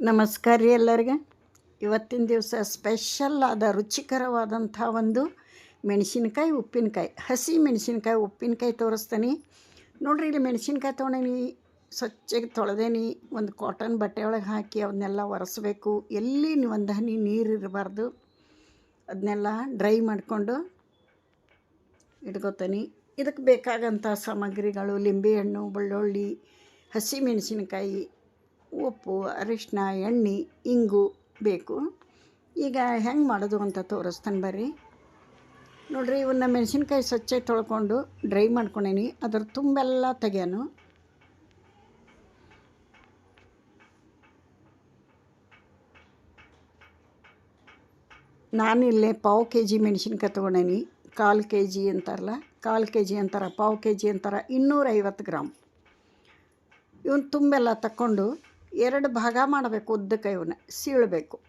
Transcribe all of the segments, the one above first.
ನಮಸ್ಕಾರ ರೀ ಎಲ್ಲರಿಗೆ. ಇವತ್ತಿನ ದಿವಸ ಸ್ಪೆಷಲ್ ಆದ ರುಚಿಕರವಾದಂಥ ಒಂದು ಮೆಣಸಿನ್ಕಾಯಿ, ಉಪ್ಪಿನಕಾಯಿ, ಹಸಿ ಮೆಣಸಿನ್ಕಾಯಿ, ಉಪ್ಪಿನಕಾಯಿ ತೋರಿಸ್ತೀನಿ. ನೋಡ್ರಿ ಇಲ್ಲಿ ಮೆಣಸಿನ್ಕಾಯಿ ತೊಗೊಂಡೇನಿ, ಸ್ವಚ್ಛಗೆ ತೊಳೆದೇನಿ, ಒಂದು ಕಾಟನ್ ಬಟ್ಟೆ ಒಳಗೆ ಹಾಕಿ ಅವನ್ನೆಲ್ಲ ಒರೆಸ್ಬೇಕು. ಎಲ್ಲಿ ಒಂದು ಹನಿ ನೀರು ಇರಬಾರ್ದು, ಅದನ್ನೆಲ್ಲ ಡ್ರೈ ಮಾಡಿಕೊಂಡು ಇಟ್ಕೋತೀನಿ. ಇದಕ್ಕೆ ಬೇಕಾಗಂಥ ಸಾಮಗ್ರಿಗಳು ಲಿಂಬೆಹಣ್ಣು ಬೆಳ್ಳುಳ್ಳಿ, ಹಸಿ ಮೆಣಸಿನಕಾಯಿ ಉಪ್ಪು ಅರಿಶಿನ ಎಣ್ಣೆ, ಇಂಗು ಬೇಕು. ಈಗ ಹೆಂಗೆ ಮಾಡೋದು ಅಂತ ತೋರಿಸ್ತಾನೆ ಬರ್ರಿ. ನೋಡಿರಿ ಇವನ್ನ ಮೆಣಸಿನ್ಕಾಯಿ ಸ್ವಚ್ಛ ತೊಳ್ಕೊಂಡು ಡ್ರೈ ಮಾಡ್ಕೊಂಡೇನಿ. ಅದ್ರ ತುಂಬೆಲ್ಲ ತೆಗ್ಯಾನು. ನಾನಿಲ್ಲೇ ಪಾವು ಕೆ ಜಿ ಮೆಣಸಿನ್ಕಾಯಿ ತೊಗೊಂಡೇನಿ. ಕಾಲು ಕೆ ಜಿ ಅಂತಾರಲ್ಲ, ಕಾಲು ಕೆ ಜಿ ಅಂತಾರ, ಪಾವು ಕೆ ಜಿ ಅಂತಾರ, ಇನ್ನೂರೈವತ್ತು ಗ್ರಾಮ್. ಇವನ್ ತುಂಬೆಲ್ಲ ತಕ್ಕೊಂಡು ಎರಡು ಭಾಗ ಮಾಡಬೇಕು ಉದ್ದಕ್ಕೆ ಇವನ್ನ ಸೀಳಬೇಕು.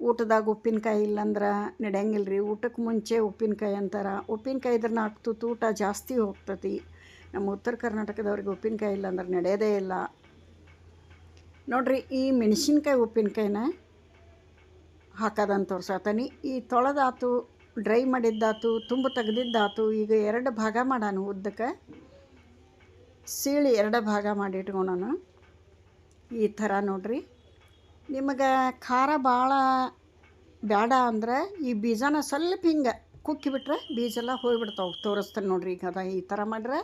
ಊಟದಾಗ ಉಪ್ಪಿನಕಾಯಿ ಇಲ್ಲಂದ್ರೆ ನಡೆಯಂಗಿಲ್ಲ ರೀ ಊಟಕ್ಕೆ ಮುಂಚೆ ಉಪ್ಪಿನಕಾಯಿ ಅಂತಾರೆ. ಉಪ್ಪಿನಕಾಯಿ ಇದ್ರೆ ನಾಲ್ಕು ತುತ್ತು ಊಟ ಜಾಸ್ತಿ ಹೋಗ್ತತಿ. ನಮ್ಮ ಉತ್ತರ ಕರ್ನಾಟಕದವ್ರಿಗೆ ಉಪ್ಪಿನಕಾಯಿ ಇಲ್ಲ ಅಂದ್ರೆ ನಡೆಯೋದೇ ಇಲ್ಲ. ನೋಡ್ರಿ, ಈ ಮೆಣಸಿನ್ಕಾಯಿ ಉಪ್ಪಿನಕಾಯಿನ ಹಾಕೋದಂತ ತೋರ್ಸತ್ತಾನಿ ಈ ತೊಳೆದಾತು, ಡ್ರೈ ಮಾಡಿದ್ದಾತು, ತುಂಬ ತೆಗೆದಿದ್ದಾತು, ಈಗ ಎರಡು ಭಾಗ ಮಾಡಾನು ಉದ್ದಕ್ಕೆ. ಸೀಳಿ ಎರಡು ಭಾಗ ಮಾಡಿ ಇಟ್ಕೊಳೋಣ ಈ ಥರ ನೋಡ್ರಿ. ನಿಮಗೆ ಖಾರ ಭಾಳ ಬೇಡ ಅಂದ್ರೆ ಈ ಬೀಜನ ಸ್ವಲ್ಪ ಹಿಂಗೆ ಕುಕ್ಕಿ ಬಿಟ್ರೆ ಬೀಜ ಎಲ್ಲ ಹೋಗ್ಬಿಡ್ತಾವೆ. ತೋರಿಸ್ತಾನೆ ನೋಡ್ರಿ ಈಗ ಅದ ಈ ಥರ ಮಾಡ್ರೆ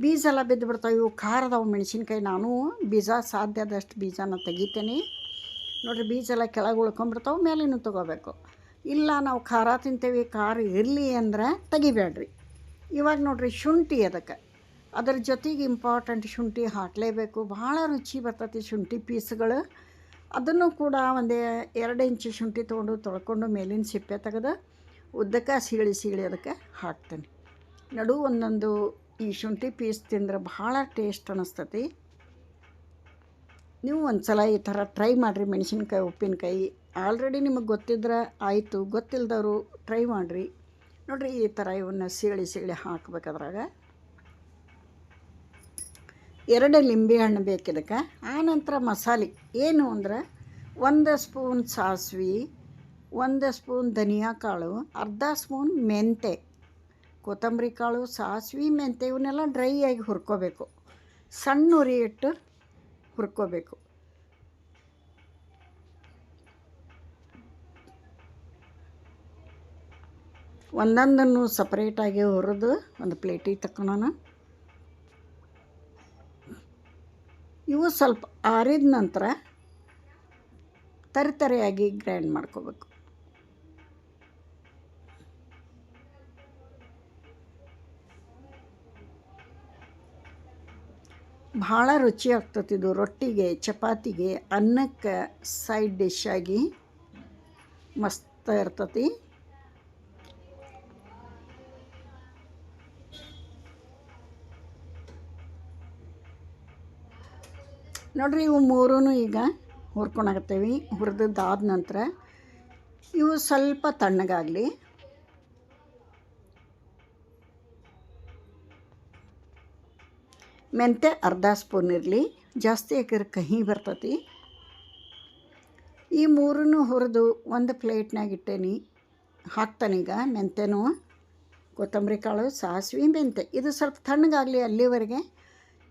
ಬೀಜ ಎಲ್ಲ ಬಿದ್ದು ಬಿಡ್ತಾವೆ ಇವು ಖಾರದವು ಮೆಣಸಿನ್ಕಾಯಿ. ನಾನು ಬೀಜ ಸಾಧ್ಯದಷ್ಟು ಬೀಜನ ತೆಗಿತೇನೆ. ನೋಡ್ರಿ, ಬೀಜ ಎಲ್ಲ ಕೆಳಗೆ ಉಳ್ಕೊಂಬಿಡ್ತಾವೆ ಮೇಲಿನೂ ತೊಗೋಬೇಕು. ಇಲ್ಲ ನಾವು ಖಾರ ತಿಂತೇವೆ, ಖಾರ ಇರಲಿ ಅಂದ್ರೆ ತೆಗಿಬೇಡ್ರಿ. ಇವಾಗ ನೋಡ್ರಿ, ಶುಂಠಿ ಅದಕ್ಕೆ. ಅದ್ರ ಜೊತೆಗೆ ಇಂಪಾರ್ಟೆಂಟ್ ಶುಂಠಿ ಹಾಕಲೇಬೇಕು. ಭಾಳ ರುಚಿ ಬರ್ತೈತಿ ಶುಂಠಿ ಪೀಸ್ಗಳು. ಅದನ್ನು ಕೂಡ ಒಂದೇ ಎರಡು ಇಂಚು ಶುಂಠಿ ತೊಗೊಂಡು ತೊಳ್ಕೊಂಡು ಮೇಲಿನ ಸಿಪ್ಪೆ ತೆಗೆದು ಉದ್ದಕ್ಕೆ ಸೀಳಿ ಸೀಳಿ ಅದಕ್ಕೆ ಹಾಕ್ತೇನೆ. ನಡು ಒಂದೊಂದು ಈ ಶುಂಠಿ ಪೀಸ್ ತಿಂದ್ರೆ ಭಾಳ ಟೇಸ್ಟ್ ಅನ್ನಿಸ್ತತಿ ನೀವು ಒಂದು ಸಲ ಈ ಥರ ಟ್ರೈ ಮಾಡಿರಿ ಮೆಣಸಿನ್ಕಾಯಿ, ಉಪ್ಪಿನಕಾಯಿ. ಆಲ್ರೆಡಿ ನಿಮಗೆ ಗೊತ್ತಿದ್ರೆ ಆಯಿತು ಗೊತ್ತಿಲ್ಲದವರು ಟ್ರೈ ಮಾಡಿರಿ. ನೋಡಿರಿ ಈ ಥರ ಇವನ್ನ ಸೀಳಿ ಸೀಳಿ ಹಾಕ್ಬೇಕು ಅದ್ರಾಗ ಎರಡು ಲಿಂಬೆ ಹಣ್ಣು ಬೇಕು ಇದಕ್ಕೆ. ಆನಂತರ ಮಸಾಲೆ. ಏನು ಅಂದ್ರೆ ಒಂದು ಸ್ಪೂನ್ ಸಾಸ್ವೆ, ಒಂದು ಸ್ಪೂನ್ ಧನಿಯಾ ಕಾಳು, ಅರ್ಧ ಸ್ಪೂನ್ ಮೆಂತೆ. ಕೊತ್ತಂಬರಿ ಕಾಳು, ಸಾಸ್ವಿ, ಮೆಂತೆ ಇವನ್ನೆಲ್ಲ ಡ್ರೈ ಆಗಿ ಹುರ್ಕೋಬೇಕು. ಸಣ್ಣ ಉರಿ ಇಟ್ಟು ಹುರ್ಕೋಬೇಕು. ಒಂದೊಂದನ್ನು ಸಪ್ರೇಟಾಗಿ ಹುರಿದು ಒಂದು ಪ್ಲೇಟಿಗೆ ತಗೊಳೋಣ ಇವು ಸ್ವಲ್ಪ ಆರಿದ ನಂತರ ತರಿತರಿಯಾಗಿ ಗ್ರೈಂಡ್ ಮಾಡ್ಕೋಬೇಕು. ಭಾಳ ರುಚಿ ಇದು. ರೊಟ್ಟಿಗೆ, ಚಪಾತಿಗೆ, ಅನ್ನಕ್ಕೆ ಸೈಡ್ ಡಿಶ್ ಆಗಿ ಮಸ್ತ್ ಇರ್ತತಿ ನೋಡ್ರಿ ಇವು ಮೂರೂ ಈಗ ಹುರ್ಕೊಳಕತ್ತೇವಿ ಹುರಿದಾದ ನಂತರ ಇವು ಸ್ವಲ್ಪ ತಣ್ಣಗಾಗಲಿ. ಮೆಂತೆ ಅರ್ಧ ಸ್ಪೂನ್ ಇರಲಿ. ಜಾಸ್ತಿ ಹಾಕಿದ್ರೆ ಕಹಿ ಬರ್ತತಿ. ಈ ಮೂರನ್ನು ಹುರಿದು ಒಂದು ಪ್ಲೇಟ್ನಾಗ ಇಟ್ಟೇನಿ. ಹಾಕ್ತಾನೀಗ ಮೆಂತೆನೂ ಕೊತ್ತಂಬರಿ ಕಾಳು, ಸಾಸಿವೆ ಮೆಂತೆ ಇದು ಸ್ವಲ್ಪ ತಣ್ಣಗಾಗಲಿ ಅಲ್ಲಿವರೆಗೆ.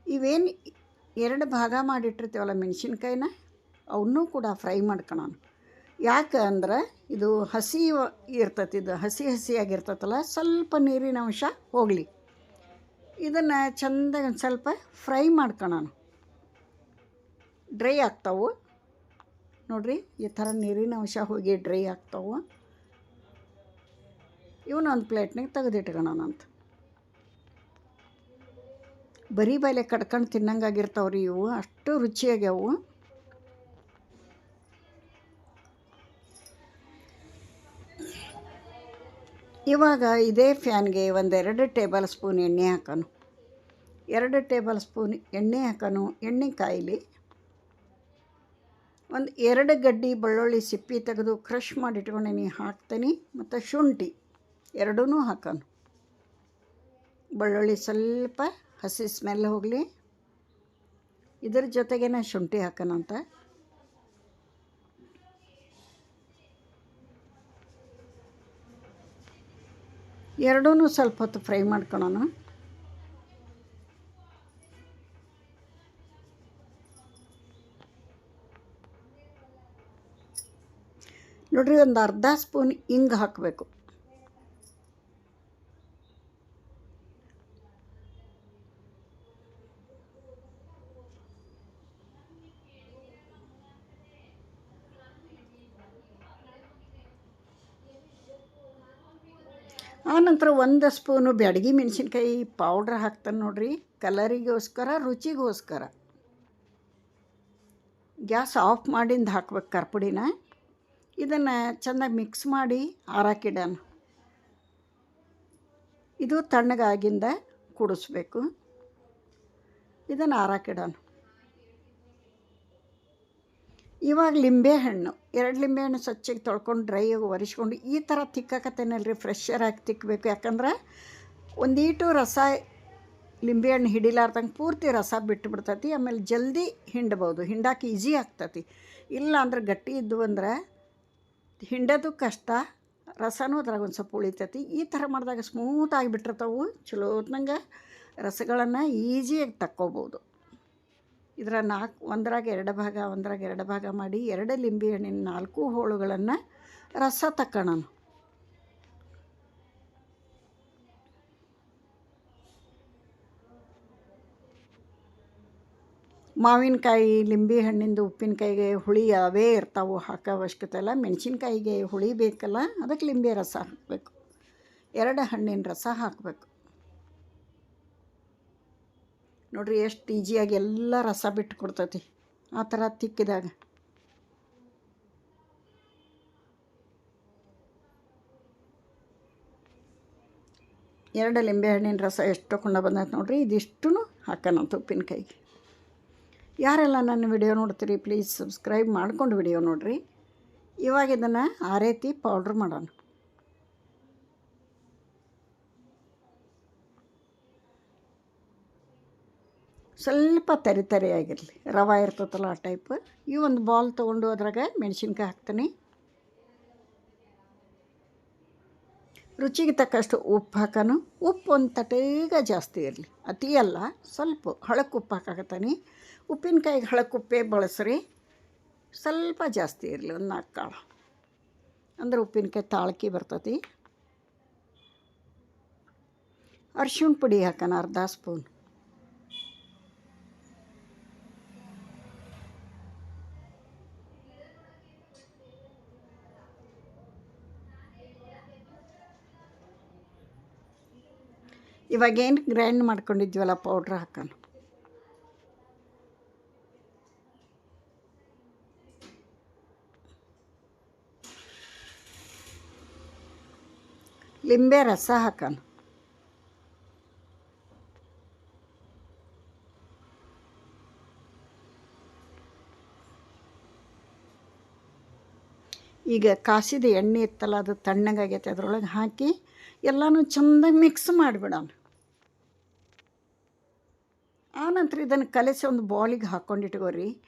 ಇವೇನು ಎರಡು ಭಾಗ ಮಾಡಿಟ್ಟಿರ್ತೀವಲ್ಲ ಮೆಣಸಿನ್ಕಾಯಿನ, ಅವನ್ನೂ ಕೂಡ ಫ್ರೈ ಮಾಡ್ಕೊಳೋಣ ಯಾಕೆ ಅಂದ್ರೆ ಇದು ಹಸಿ ಇರ್ತೈತಿ, ಇದು ಹಸಿ ಹಸಿಯಾಗಿರ್ತೈತಲ್ಲ, ಸ್ವಲ್ಪ ನೀರಿನ ಅಂಶ ಹೋಗಲಿ. ಇದನ್ನು ಒಂದು ಸ್ವಲ್ಪ ಫ್ರೈ ಮಾಡ್ಕೊಳೋಣ ಡ್ರೈ ಆಗ್ತಾವೆ. ನೋಡಿರಿ, ಈ ಥರ ನೀರಿನ ಅಂಶ ಹೋಗಿ ಡ್ರೈ ಆಗ್ತಾವೆ. ಇವನ್ನ ಒಂದು ಪ್ಲೇಟ್ನಾಗ ತೆಗೆದಿಟ್ಕೊಳ್ಳೋಣ ಅಂತ ಬರೀ ಬಾಯ್ಲೆ ಕಡ್ಕೊಂಡು ತಿನ್ನಂಗಾಗಿರ್ತಾವ್ರಿ ಇವು. ಅಷ್ಟು ರುಚಿಯಾಗ್ಯಾವು. ಇವಾಗ ಇದೇ ಫ್ಯಾನ್ಗೆ ಒಂದೆರಡು ಟೇಬಲ್ ಸ್ಪೂನ್ ಎಣ್ಣೆ ಹಾಕೋನು. ಎರಡು ಟೇಬಲ್ ಸ್ಪೂನ್ ಎಣ್ಣೆ ಹಾಕೋನು. ಎಣ್ಣೆ ಕಾಯಿಲಿ ಒಂದು ಎರಡು ಗಡ್ಡಿ ಬೆಳ್ಳುಳ್ಳಿ ಸಿಪ್ಪಿ ತೆಗೆದು ಕ್ರಷ್ ಮಾಡಿ ಇಟ್ಕೊಂಡೀನಿ ಹಾಕ್ತೀನಿ. ಮತ್ತು ಶುಂಠಿ ಎರಡೂ ಹಾಕೋನು. ಬೆಳ್ಳುಳ್ಳಿ ಸ್ವಲ್ಪ ಹಸಿ ಸ್ಮೆಲ್ ಹೋಗಲಿ. ಇದ್ರ ಜೊತೆಗೇನೆ ಶುಂಠಿ ಹಾಕೋಣಂತ ಎರಡೂ ಸ್ವಲ್ಪ ಹೊತ್ತು ಫ್ರೈ ಮಾಡ್ಕೊಳೋಣ. ನೋಡ್ರಿ ಒಂದು ಅರ್ಧ ಸ್ಪೂನ್ ಹಿಂಗೆ ಹಾಕಬೇಕು. ಆನಂತರ ಒಂದು ಸ್ಪೂನು ಬ್ಯಾಡಗಿ ಮೆಣಸಿನ್ಕಾಯಿ ಪೌಡ್ರ್ ಹಾಕ್ತಾನೆ ನೋಡ್ರಿ. ಕಲರಿಗೋಸ್ಕರ ರುಚಿಗೋಸ್ಕರ. ಗ್ಯಾಸ್ ಆಫ್ ಮಾಡಿಂದ ಹಾಕ್ಬೇಕು ಕರ್ಪುಡಿನ. ಇದನ್ನು ಚೆನ್ನಾಗಿ ಮಿಕ್ಸ್ ಮಾಡಿ ಹಾರಾಕಿಡೋಣ ಇದು ತಣ್ಣಗಾಗಿಂದ ಕುಡಿಸ್ಬೇಕು. ಇದನ್ನು ಆರಾಕಿಡೋಣ ಇವಾಗ ಲಿಂಬೆಹಣ್ಣು ಎರಡು ಲಿಂಬೆಹಣ್ಣು ಸ್ವಚ್ಛಗೆ ತೊಳ್ಕೊಂಡು ಡ್ರೈಯಾಗಿ ಒರೆಸ್ಕೊಂಡು ಈ ಥರ ತಿಕ್ಕಕತ್ತೇನಲ್ರಿ? ಫ್ರೆಶರ್ ಆಗಿ ತಿಕ್ಕಬೇಕು ಯಾಕಂದ್ರೆ ಒಂದೀಟು ರಸ ಲಿಂಬೆಹಣ್ಣು ಹಿಡಿಲಾರ್ದಂಗೆ ಪೂರ್ತಿ ರಸ ಬಿಟ್ಟು ಬಿಡ್ತೈತಿ ಆಮೇಲೆ ಜಲ್ದಿ ಹಿಂಡಬೋದು. ಹಿಂಡಾಕಿ ಈಸಿ ಆಗ್ತತಿ. ಇಲ್ಲ ಅಂದ್ರೆ ಗಟ್ಟಿ ಇದ್ದು ಅಂದ್ರೆ ಹಿಂಡೋದು ಕಷ್ಟ, ರಸನೂ ಅದ್ರಾಗ ಒಂದು ಸ್ವಲ್ಪ ಉಳಿತೈತಿ. ಈ ಥರ ಮಾಡಿದಾಗ ಸ್ಮೂತಾಗಿ ಬಿಟ್ಟಿರ್ತಾವು ಚಲೋ ಹೊತ್ನಂಗೆ ರಸಗಳನ್ನು ಈಸಿಯಾಗಿ ತಕ್ಕೋಬೋದು. ಇದರ ನಾಲ್ಕು, ಒಂದರಾಗ ಎರಡು ಭಾಗ, ಒಂದರಾಗ ಎರಡು ಭಾಗ ಮಾಡಿ ಎರಡು ಲಿಂಬೆ ಹಣ್ಣಿನ ನಾಲ್ಕು ಹೋಳುಗಳನ್ನು ರಸ ತಕ್ಕೋಣ ಮಾವಿನಕಾಯಿ, ಲಿಂಬೆ ಹಣ್ಣಿಂದು ಉಪ್ಪಿನಕಾಯಿಗೆ ಹುಳಿ ಅವೇ ಇರ್ತಾವೆ ಹಾಕೋ ಅವಶ್ಯಕತೆ ಅಲ್ಲ ಮೆಣಸಿನ್ಕಾಯಿಗೆ ಹುಳಿ ಬೇಕಲ್ಲ, ಅದಕ್ಕೆ ಲಿಂಬೆ ರಸ ಹಾಕಬೇಕು. ಎರಡು ಹಣ್ಣಿನ ರಸ ಹಾಕಬೇಕು. ನೋಡ್ರಿ ಎಷ್ಟು ಈಜಿಯಾಗಿ ಎಲ್ಲ ರಸ ಬಿಟ್ಟು ಕೊಡ್ತೈತಿ ಆ ಥರ ತಿಕ್ಕಿದಾಗ. ಎರಡು ಲಿಂಬೆ ಹಣ್ಣಿನ ರಸ ಎಷ್ಟು ತಗೊಂಡು ಬಂದೈತೆ ನೋಡ್ರಿ. ಇದಿಷ್ಟು ಹಾಕೋಣ ಉಪ್ಪಿನಕಾಯಿಗೆ. ಯಾರೆಲ್ಲ ನನ್ನ ವಿಡಿಯೋ ನೋಡ್ತೀರಿ ಪ್ಲೀಸ್ ಸಬ್ಸ್ಕ್ರೈಬ್ ಮಾಡ್ಕೊಂಡು ವಿಡಿಯೋ ನೋಡಿರಿ. ಇವಾಗ ಇದನ್ನು ಆ ರೀತಿ ಪೌಡ್ರ್ ಮಾಡೋಣ. ಸ್ವಲ್ಪ ತರಿ ತರಿಯಾಗಿರಲಿ ರವೆ ಇರ್ತೈತಲ್ಲ ಆ ಟೈಪ್ ಈ ಒಂದು ಬಾಲ್ ತೊಗೊಂಡು ಅದ್ರಾಗ ಮೆಣಸಿನ್ಕಾಯಿ ಹಾಕ್ತೀನಿ. ರುಚಿಗೆ ತಕ್ಕಷ್ಟು ಉಪ್ಪು ಹಾಕೋನು. ಉಪ್ಪು ಒಂದು ತಟೀಗ ಜಾಸ್ತಿ ಇರಲಿ. ಅತಿ ಅಲ್ಲ, ಸ್ವಲ್ಪ ಹಳಕ್ಕೆ ಉಪ್ಪು ಹಾಕಾಕತ್ತಾನೆ. ಉಪ್ಪಿನಕಾಯಿಗೆ ಹಳಕ್ಕೆ ಉಪ್ಪೇ ಬಳಸ್ರಿ. ಸ್ವಲ್ಪ ಜಾಸ್ತಿ ಇರಲಿ, ಒಂದು ನಾಲ್ಕು ಕಾಳು. ಅಂದ್ರೆ ಉಪ್ಪಿನಕಾಯಿ ತಾಳ್ಕಿ ಬರ್ತತಿ. ಅರ್ಶಿಣ ಪುಡಿ ಹಾಕೋಣ ಅರ್ಧ ಸ್ಪೂನ್. ಇವಾಗೇನು ಗ್ರೈಂಡ್ ಮಾಡ್ಕೊಂಡಿದ್ವಲ್ಲ ಪೌಡ್ರ್ ಹಾಕೋಣ ಲಿಂಬೆ ರಸ ಹಾಕೋಣ ಈಗ ಕಾಸಿದ ಎಣ್ಣೆ ಇತ್ತಲ್ಲ, ಅದು ತಣ್ಣಗಾಗೈತೆ, ಅದರೊಳಗೆ ಹಾಕಿ ಎಲ್ಲನೂ ಚೆಂದಾಗಿ ಮಿಕ್ಸ್ ಮಾಡಿಬಿಡೋಣ. ಆನಂತರ ಇದನ್ನು ಕಲಸಿ ಒಂದು ಬೌಲಿಗೆ ಹಾಕ್ಕೊಂಡಿಟ್ಕೋರಿ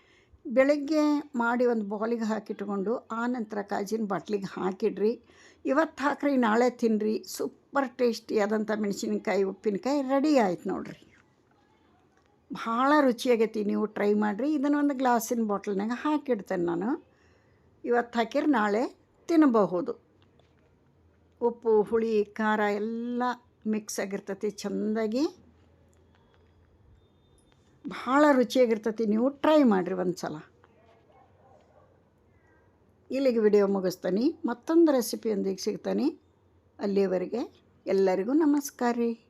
ಬೆಳಗ್ಗೆ ಮಾಡಿ ಒಂದು ಬೌಲಿಗೆ ಹಾಕಿಟ್ಕೊಂಡು ಆನಂತರ ಕಾಜಿನ ಬಾಟ್ಲಿಗೆ ಹಾಕಿಡ್ರಿ. ಇವತ್ತು ಹಾಕ್ರಿ, ನಾಳೆ ತಿನ್ನಿರಿ ಸೂಪರ್ ಟೇಸ್ಟಿಯಾದಂಥ ಮೆಣಸಿನಕಾಯಿ, ಉಪ್ಪಿನಕಾಯಿ ರೆಡಿ ಆಯ್ತು ನೋಡಿರಿ. ಭಾಳ ರುಚಿಯಾಗೈತಿ, ನೀವು ಟ್ರೈ ಮಾಡಿರಿ. ಇದನ್ನು ಒಂದು ಗ್ಲಾಸಿನ ಬಾಟ್ಲ್ನಾಗ ಹಾಕಿಡ್ತೇನೆ ನಾನು. ಇವತ್ತು ಹಾಕಿರಿ ನಾಳೆ ತಿನ್ನಬಹುದು. ಉಪ್ಪು, ಹುಳಿ, ಖಾರ ಎಲ್ಲ ಮಿಕ್ಸ್ ಆಗಿರ್ತೈತಿ, ಚೆಂದಾಗಿ. ಭಾಳ ರುಚಿಯಾಗಿರ್ತೈತಿ. ನೀವು ಟ್ರೈ ಮಾಡಿರಿ ಒಂದು ಸಲ ಇಲ್ಲಿಗೆ ವಿಡಿಯೋ ಮುಗಿಸ್ತಾನೆ. ಮತ್ತೊಂದು ರೆಸಿಪಿಯೊಂದಿಗೆ ಸಿಗ್ತಾನೆ. ಅಲ್ಲಿಯವರೆಗೆ ಎಲ್ಲರಿಗೂ ನಮಸ್ಕಾರ ರೀ.